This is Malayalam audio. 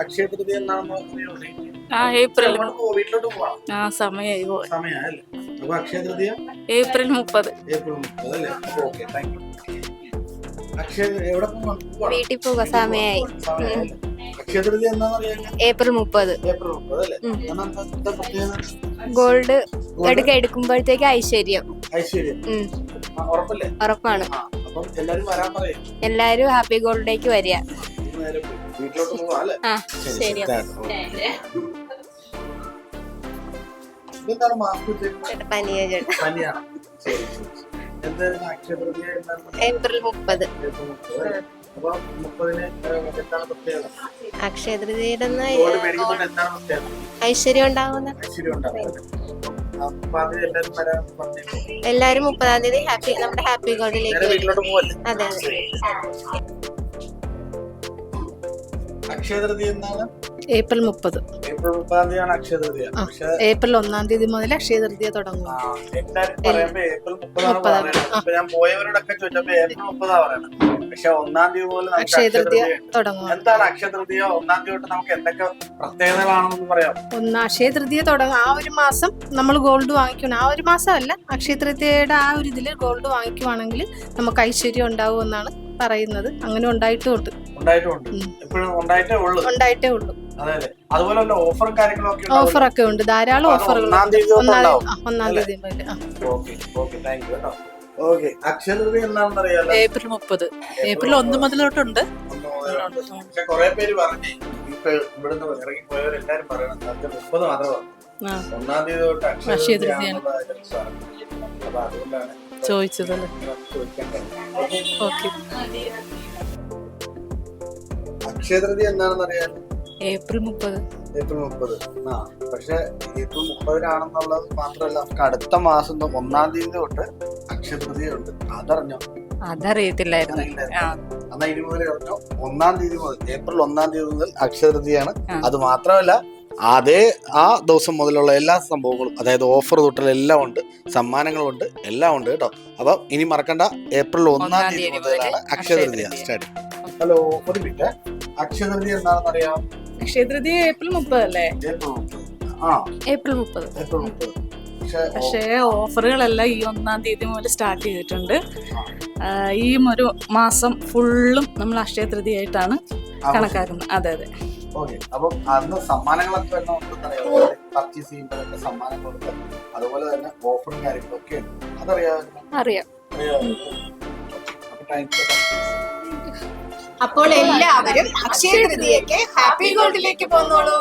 അക്ഷയ വീട്ടിലോട്ട് പോവാം. ആ സമയമായി പോയി. സമയമല്ലേ അപ്പൊ അക്ഷയ തൃതീയ? ഏപ്രിൽ മുപ്പത്. ഏപ്രിൽ മുപ്പത് അല്ലേ? Okay thank you. വീട്ടിൽ പോകാൻ സമയമായി ഏപ്രിൽ മുപ്പത്. ഗോൾഡ് എടുക്ക എടുക്കുമ്പോഴത്തേക്ക് ഐശ്വര്യം. ഉറപ്പാണ്. എല്ലാരും ഹാപ്പി ഗോൾഡിലേക്ക് വരിക. നേരെ പോയി. വീട്ടിലോട്ട് പോവാം അല്ലേ? ആ ശരി, ശരി ശരി. മാസ്ക് വെച്ചേക്കുന്നത്? ചേട്ടാ പനിയ ചേട്ടാ. പനിയാണ് ശരി ശരി ശരി. എന്തായിരുന്നു അക്ഷയ തൃതീയ എന്താണ് ഏപ്രിൽ മുപ്പത്. അപ്പൊ മുപ്പതിന് എന്താണ് പ്രത്യേകത? അക്ഷയ തൃതീയയുടെ അന്ന് ഗോൾഡ് മേടിക്കുമ്പോൾ എന്താണ് പ്രത്യേകത? ഐശ്വര്യം ഉണ്ടാവുന്ന. ഐശ്വര്യം ഉണ്ടാവും അപ്പൊ അത് എല്ലാരും വരാൻ പറഞ്ഞു എല്ലാരും മുപ്പതാം തീയതി ഹാപ്പി നമ്മുടെ ഹാപ്പി ഗോഡിലേക്ക് ഗോൾഡിലേക്ക് വീട്ടിലോട്ട് പോവല്ലേ? അതെ അതെ. അക്ഷയ തൃതീയ എന്നാണ്? ഏപ്രിൽ മുപ്പത്. ഏപ്രിൽ മുപ്പതാം തീയതിയാണ് അക്ഷയ തൃതീയ. പക്ഷെ ഏപ്രിൽ ഒന്നാം തീയതി മുതൽ അക്ഷയ തൃതീയ തുടങ്ങും. ആ, എല്ലാരും പറയുമ്പോ ഏപ്രിൽ മുപ്പതാണ് മുപ്പതാണ്. പറയുന്നത് ഞാൻ പോയവരോടൊക്കെ ചോദിച്ചപ്പോ ഏപ്രിൽ മുപ്പതാ പക്ഷെ ഒന്നാം തീയതി മുതൽ അക്ഷയ തൃതീയ തുടങ്ങും. എന്താണ് അക്ഷയ തൃതീയ? ഒന്നാം തീയതി തൊട്ട് നമുക്ക് എന്തൊക്കെ പ്രത്യേകതകളാണെന്ന് പറയാം ഒന്ന് അക്ഷയ തൃതീയ തുടങ്ങും. ആ ഒരു മാസം നമ്മൾ ഗോൾഡ് വാങ്ങിക്കണം ആ ഒരു മാസമല്ല അക്ഷയ തൃതീയയുടെ ആ ഒരു ഇതിൽ ഗോൾഡ് വാങ്ങിക്കുവാണെങ്കിൽ നമുക്ക് ഐശ്വര്യം ഉണ്ടാവും എന്നാണ് പറയുന്നത് അങ്ങനെ ഉണ്ടായിട്ടുണ്ട്. ഉണ്ടായിട്ടേ ഉള്ളൂ. ഉണ്ടായിട്ടേ ഉള്ളൂ. അതെ അതെ. അതുപോലെ തന്നെ ഓഫറും കാര്യങ്ങളൊക്കെ ഉണ്ടാവും. ഓഫറൊക്കെ ഉണ്ട്. ധാരാളം ഓഫറുകൾ ഒന്നാം തീയതി മുതൽ ഏപ്രിൽ മുപ്പത്. ഏപ്രിൽ ഒന്ന് മുതലോട്ടുണ്ട്. ഒന്ന് മുതലുണ്ട്. പക്ഷെ കുറെ പേര് പറഞ്ഞേ ഇപ്പൊ ഇവിടുന്ന് ഇറങ്ങി പോയവരെല്ലാരും പറയണം. അത് മുപ്പത് മാത്രമാണ് ഒന്നാം തീയതി തൊട്ട് അക്ഷയ അക്ഷയ തൃതീയ തൃതീയാണ്. ആണെന്നുള്ള ന്യൂസാണ്. അപ്പൊ അതുകൊണ്ടാണ് ചോദിച്ചതല്ലേ. ഓക്കെ. അക്ഷയ തൃതീയ എന്താണെന്ന് അറിയാലോ ഏപ്രിൽ മുപ്പത്. ഏപ്രിൽ മുപ്പത്. ആ പക്ഷെ ഏപ്രിൽ മുപ്പതിനാണെന്നുള്ളത് മാത്രമല്ല നമുക്ക് അടുത്ത മാസം ഒന്നാം തീയതി തൊട്ട് അക്ഷയതൃതി ഉണ്ട്. അതറിഞ്ഞോ? അതറിയത്തില്ലായിരുന്നു. ഇനി മുതൽ ഒന്നാം തീയതി മുതൽ ഏപ്രിൽ ഒന്നാം തീയതി മുതൽ അക്ഷയതൃതിയാണ്. അത് മാത്രമല്ല അതേ ആ ദിവസം മുതലുള്ള എല്ലാ സംഭവങ്ങളും അതായത് ഓഫർ തൊട്ടുള്ള എല്ലാം ഉണ്ട് സമ്മാനങ്ങളുണ്ട് എല്ലാം ഉണ്ട് കേട്ടോ. അപ്പം ഇനി മറക്കണ്ട ഏപ്രിൽ ഒന്നാം തീയതി മുതലാണ് മുതൽ അക്ഷയ അക്ഷയ തൃതീയ തൃതീയ. സ്റ്റാർട്ട് ഹലോ ഒരു മിനിറ്റ്. അക്ഷയ തൃതീയ എന്താണെന്ന് അറിയാം ഏപ്രിൽ മുപ്പത് ആ. ഏപ്രിൽ മുപ്പത്. ഏപ്രിൽ മുപ്പത്. പക്ഷേ ഓഫറുകളെല്ലാം ഈ ഒന്നാം തീയതി മുതൽ സ്റ്റാർട്ട് ചെയ്തിട്ടുണ്ട്. ഈ ഒരു മാസം ഫുള്ളും നമ്മൾ അക്ഷയ തൃതിയായിട്ടാണ് കണക്കാക്കുന്നത്. അതെ അതെ. ഓക്കെ അപ്പം അന്ന് സമ്മാനങ്ങളൊക്കെ വരുന്ന ഉണ്ടെന്നറിയാം പർച്ചേസ് ചെയ്യുമ്പോഴൊക്കെ സമ്മാനങ്ങളുണ്ട് അതുപോലെ തന്നെ ഓഫറും കാര്യങ്ങളൊക്കെ ഉണ്ട്. അതറിയാമായിരുന്നു അറിയാം. അപ്പോൾ എല്ലാവരും അക്ഷയ തൃതീയക്ക് ഹാപ്പി ഗോൾഡിലേക്ക് പോന്നോളൂ.